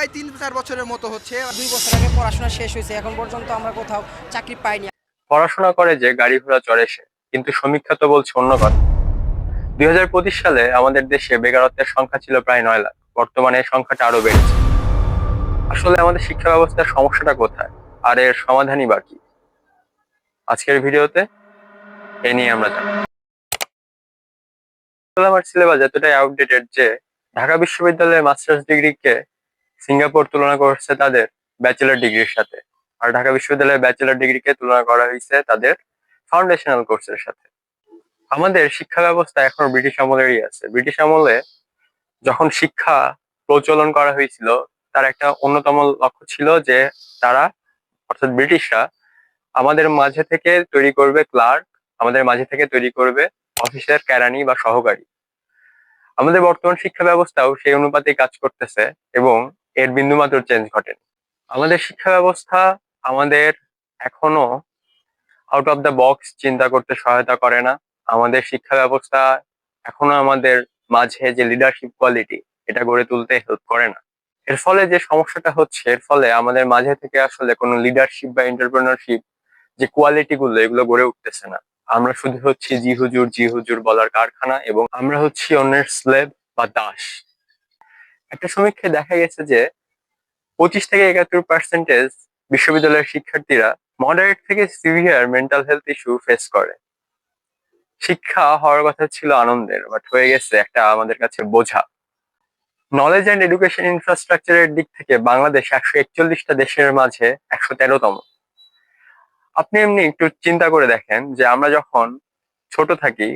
প্রায় তিন চার বছরের মতো হচ্ছে। দুই বছর আগে পড়াশোনা শেষ হয়েছে এখন পর্যন্ত আমরা কোথাও চাকরি পাইনি। পড়াশোনা করে যে গাড়ি ঘোড়া চড়ে সে কিন্তু সমীক্ষা তো বলছে অন্য কথা। দুই সালে আমাদের দেশে বেকারত্বের সংখ্যা ছিল প্রায় নয় লাখ বর্তমানে এই সংখ্যাটা আরও বেড়েছে। আসলে আমাদের শিক্ষা ব্যবস্থার সমস্যাটা কোথায় আর এর সমাধানই বাকি আজকের ভিডিওতে এ নিয়ে আমরা জানব। আমার সিলেবাস এতটাই আপডেটেড যে ঢাকা বিশ্ববিদ্যালয়ের মাস্টার্স ডিগ্রিকে সিঙ্গাপুর তুলনা করছে তাদের ব্যাচেলার ডিগ্রির সাথে। আর ঢাকা বিশ্ববিদ্যালয়ের ব্যাচেলার ডিগ্রিকে তুলনা করা হয়েছে তাদের ফাউন্ডেশনাল কোর্সের সাথে। আমাদের শিক্ষা ব্যবস্থা এখন ব্রিটিশ আমলেরই আছে। ব্রিটিশ আমলে যখন শিক্ষা প্রচলন করা হয়েছিল, তার একটা অন্যতম লক্ষ্য ছিল যে তারা, অর্থাৎ ব্রিটিশরা, আমাদের মাঝে থেকে তৈরি করবে ক্লার্ক, আমাদের মাঝে থেকে তৈরি করবে অফিসের, কেরানি বা সহকারী। আমাদের বর্তমান শিক্ষা ব্যবস্থাও সেই অনুপাতে কাজ করতেছে এবং এর বিন্দুমাত্র চেঞ্জ ঘটেনি আমাদের শিক্ষা ব্যবস্থা আমাদের এখনও আউট অফ দ্য বক্স চিন্তা করতে সহায়তা করে না। আমাদের শিক্ষা ব্যবস্থা এখনও আমাদের মাঝে যে লিডারশিপ কোয়ালিটি এটা গড়ে তুলতে হেল্প করে না। এর ফলে যে সমস্যাটা হচ্ছে, এর ফলে আমাদের মাঝে থেকে আসলে কোনো লিডারশিপ বা এন্টারপ্রেনারশিপ যে কোয়ালিটি গুলো, এগুলো গড়ে উঠতেছে না। আমরা শুধু হচ্ছি জি হুজুর জি হুজুর বলার কারখানা এবং আমরা হচ্ছি অন্যের স্লেব বা দাস। একটা সমীক্ষায় দেখা গেছে যে পঁচিশ থেকে একাত্তর পার্সেন্টেজ বিশ্ববিদ্যালয়ের শিক্ষার্থীরা মডারেট থেকে severe mental health issue face করে। শিক্ষা হওয়ার কথা ছিল আনন্দের বাট হয়ে গেছে একটা আমাদের কাছে বোঝা। নলেজ অ্যান্ড এডুকেশন ইনফ্রাস্ট্রাকচারের দিক থেকে বাংলাদেশ একশো একচল্লিশটা দেশের মাঝে একশো তেরোতম। আপনি এমনি একটু চিন্তা করে দেখেন যে আমরা যখন ছোট থাকি,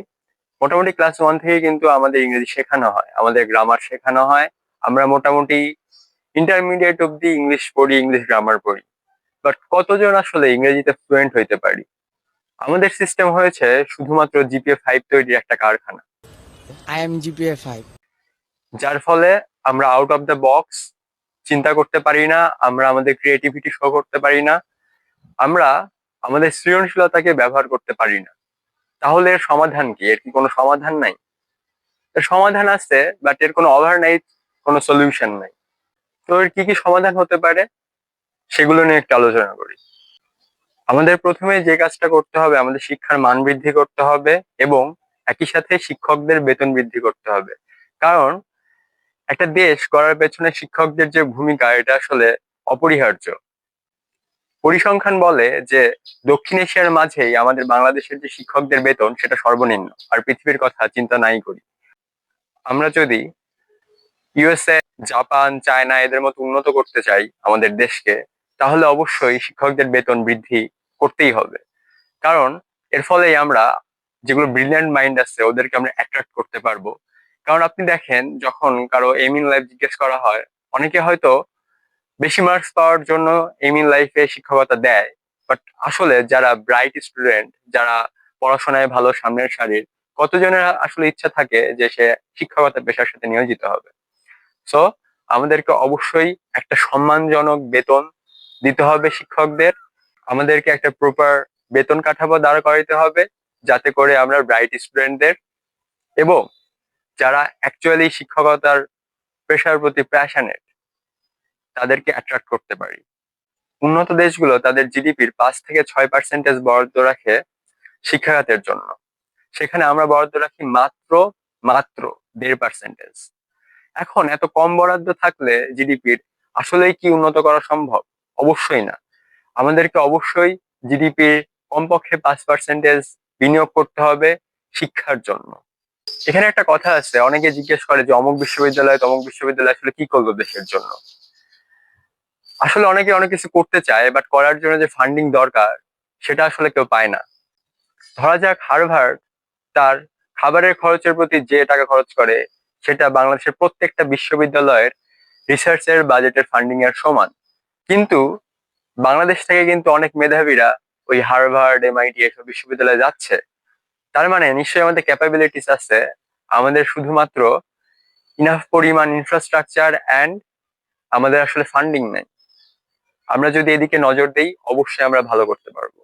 মোটামুটি ক্লাস ওয়ান থেকে কিন্তু আমাদের ইংরেজি শেখানো হয়, আমাদের গ্রামার শেখানো হয় আমরা মোটামুটি ইন্টারমিডিয়েট অব্দি ইংলিশ পড়ি ইংলিশ গ্রামার পড়ি। বাট কতজন আসলে ইংরেজিতে ফ্লুয়েন্ট হইতে পারি? আমাদের সিস্টেম হয়েছে শুধুমাত্র জিপিএ ফাইভ তৈরির একটা কারখানা। আই এম জিপিএ ফাইভ যার ফলে আমরা আউট অফ দ্য বক্স চিন্তা করতে পারি না আমরা আমাদের ক্রিয়েটিভিটি শো করতে পারি না আমরা আমাদের সৃজনশীলতাকে ব্যবহার করতে পারি না। তাহলে এর সমাধান কি? এর কি কোনো সমাধান নাই? এর সমাধান আছে বাট এর কোনো ওভারনাইট কোনো সলিউশন নাই। তো এর কি কি সমাধান হতে পারে? সেগুলো নিয়ে একটু আলোচনা করি। আমাদের প্রথমে যে কাজটা করতে হবে, আমাদের শিক্ষার মান বৃদ্ধি করতে হবে এবং একই সাথে শিক্ষকদের বেতন বৃদ্ধি করতে হবে। কারণ একটা দেশ গড়ার পেছনে শিক্ষকদের যে ভূমিকা, এটা আসলে অপরিহার্য। পরিসংখ্যান বলে যে দক্ষিণ এশিয়ার মাঝেই আমাদের বাংলাদেশের যে শিক্ষকদের বেতন, সেটা সর্বনিম্ন। আর পৃথিবীর কথা চিন্তা নাই করি। আমরা যদি ইউএসএ জাপান চায়না এদের মতো উন্নত করতে চাই আমাদের দেশকে, তাহলে অবশ্যই শিক্ষকদের বেতন বৃদ্ধি করতেই হবে। কারণ এর ফলেই আমরা যেগুলো ব্রিলিয়ান্ট মাইন্ড আছে, ওদেরকে আমরা অ্যাট্রাক্ট করতে পারব। কারণ আপনি দেখেন, যখন কারও এম ইন লাইফ জিজ্ঞেস করা হয়, অনেকে হয়তো বেশি মার্কস পাওয়ার জন্য এম ইন লাইফে শিক্ষকতা দেয়। বাট আসলে যারা ব্রাইট স্টুডেন্ট যারা পড়াশোনায় ভালো সামনের সারির, কতজনের আসলে ইচ্ছা থাকে যে সে শিক্ষকতা পেশার সাথে নিয়োজিত হবে? সো আমাদেরকে অবশ্যই একটা সম্মানজনক বেতন দিতে হবে শিক্ষকদের। আমাদেরকে একটা প্রপার বেতন কাঠামো দাঁড় করাইতে হবে যাতে করে আমরা ব্রাইট স্টুডেন্টদের এবং যারা অ্যাকচুয়ালি শিক্ষকতার পেশার প্রতি প্যাশানেট তাদেরকে অ্যাট্রাক্ট করতে পারি। উন্নত দেশগুলো তাদের জিডিপির পাঁচ থেকে ছয় পার্সেন্টেজ বরাদ্দ রাখে শিক্ষাখাতের জন্য। সেখানে আমরা বরাদ্দ রাখি মাত্র মাত্র দেড় পার্সেন্টেজ এখন এত কম বরাদ্দ থাকলে জিডিপির আসলেই কি উন্নত করা সম্ভব? অবশ্যই না। আমাদেরকে অবশ্যই জিডিপির কমপক্ষে পাঁচ পার্সেন্টেজ বিনিয়োগ করতে হবে শিক্ষার জন্য। এখানে একটা কথা আছে, অনেকে জিজ্ঞেস করে যে অমুক বিশ্ববিদ্যালয়, তমুক বিশ্ববিদ্যালয় আসলে কি করল দেশের জন্য? আসলে অনেকে অনেক কিছু করতে চায় বাট করার জন্য যে ফান্ডিং দরকার, সেটা আসলে কেউ পায় না। ধরা যাক হার্ভার্ড তার খাবারের খরচের প্রতি যে টাকা খরচ করে সেটা বাংলাদেশের প্রত্যেকটা বিশ্ববিদ্যালয়ের রিসার্চের বাজেটের ফান্ডিং এর সমান। কিন্তু বাংলাদেশ থেকে কিন্তু অনেক মেধাবীরা ওই হার্ভার্ড এমআইটি এসব বিশ্ববিদ্যালয়ে যাচ্ছে। তার মানে নিশ্চয়ই আমাদের ক্যাপাবিলিটিস আছে। আমাদের শুধুমাত্র ইনাফ পরিমাণ ইনফ্রাস্ট্রাকচার অ্যান্ড আমাদের আসলে ফান্ডিং নেই। আমরা যদি এদিকে নজর দেই, অবশ্যই আমরা ভালো করতে পারব।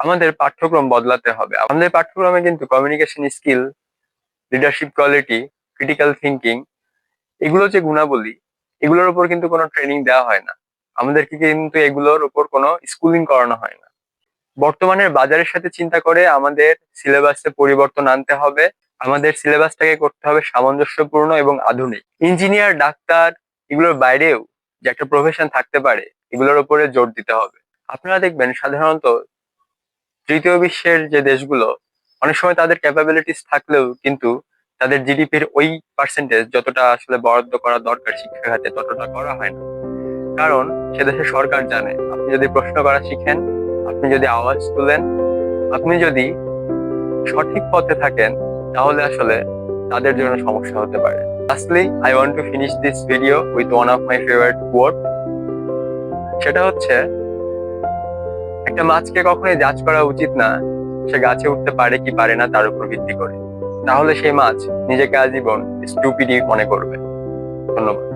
আমাদের পাঠ্যক্রম বদলাতে হবে। আমাদের পাঠ্যক্রমে কিন্তু communication skill leadership quality critical thinking এগুলো যে গুণাবলী, এগুলোর উপর কিন্তু কোনো ট্রেনিং দেওয়া হয় না। আমাদেরকে কিন্তু এগুলোর উপর কোনো স্কুলিং করানো হয় না। বর্তমানের বাজারের সাথে চিন্তা করে আমাদের সিলেবাসে পরিবর্তন আনতে হবে। আমাদের সিলেবাসটাকে করতে হবে সামঞ্জস্যপূর্ণ এবং আধুনিক। ইঞ্জিনিয়ার ডাক্তার, এগুলোর বাইরেও যে একটা প্রফেশন থাকতে পারে, এগুলোর উপরে জোর দিতে হবে। আপনারা দেখবেন সাধারণত তৃতীয় বিশ্বের যে দেশগুলো, অনেক সময় তাদের ক্যাপাবিলিটিস থাকলেও কিন্তু তাদের জিডিপির ওই পার্সেন্টেজ যতটা আসলে বরাদ্দ করা দরকার শিক্ষা খাতে ততটা করা হয় না। কারণ সে দেশের সরকার জানে। আপনি যদি প্রশ্ন করা শিখেন, আপনি যদি আওয়াজ তুলেন, আপনি যদি সঠিক পথে থাকেন, তাহলে আসলে তাদের জন্য সমস্যা হতে পারে। Lastly I want to finish this video with one of my favourite quote সেটা হচ্ছে, একটা মাছকে কখনোই জাজ করা উচিত না। সে গাছে উঠতে পারে কি পারে না তার উপর ভিত্তি করে। তাহলে সেই মাছ নিজেকে আজীবন স্টুপিডি মনে করবে। ধন্যবাদ।